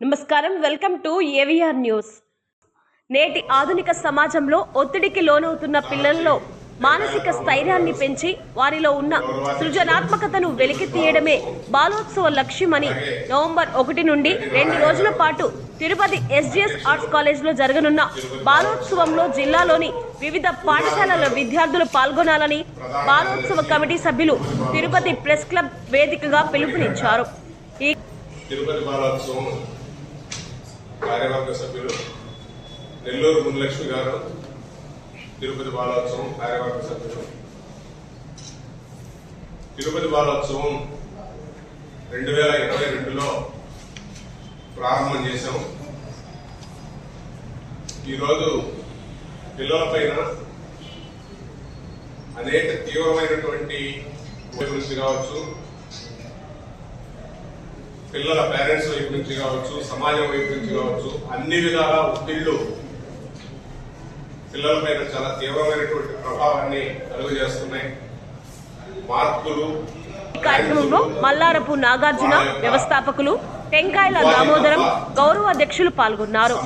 నమస్కారం. Welcome to AVR news. నేటి ఆధునిక సమాజంలో ఒత్తిడికి లోనవుతున్న పిల్లల్లో మానసిక స్థైర్యాన్ని పెంచి వారిలో ఉన్న సృజనాత్మకతను వెలికి తీయడమే బాలోత్సవ లక్ష్యమని నవంబర్ ఒకటి నుండి రెండు రోజుల పాటు తిరుపతి ఎస్జిఎస్ ఆర్ట్స్ కాలేజ్లో జరగనున్న బాలోత్సవంలో జిల్లాలోని వివిధ పాఠశాలల విద్యార్థులు పాల్గొనాలని బాలోత్సవ కమిటీ సభ్యులు తిరుపతి ప్రెస్ క్లబ్ వేదికగా పిలుపునిచ్చారు. ఈ తిరుపతి బాలోత్సవం కార్యవర్గ సభ్యులు నెల్లూరు మునిలక్ష్మి గారు తిరుపతి బాలోత్సవం కార్యవర్గ సభ్యులు. తిరుపతి బాలోత్సవం రెండు వేల ఇరవై రెండులో ప్రారంభం చేశాం. ఈరోజు పిల్లలపైన అనేక తీవ్రమైనటువంటి గురించి కావచ్చు పిల్లల పేరెంట్స్ వైపు నుంచి కావచ్చు సమాజం వైపు నుంచి కావచ్చు అన్ని విధాల ఒత్తిళ్ళు పిల్లలపైన చాలా తీవ్రమైనటువంటి ప్రభావాన్ని కలుగజేస్తున్నాయి. మార్పులు కార్యక్రమంలో మల్లారపు నాగార్జున వ్యవస్థాపకులు టెంకాయల దామోదరం గౌరవ అధ్యక్షులు పాల్గొన్నారు.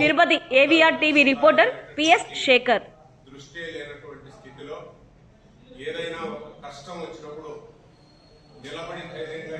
Tirupati AVR TV reporter PS Sekhar. దృష్టి లేనటువంటి స్థితిలో ఏదైనా కష్టం వచ్చినప్పుడు నిలబడి ధైర్యంగా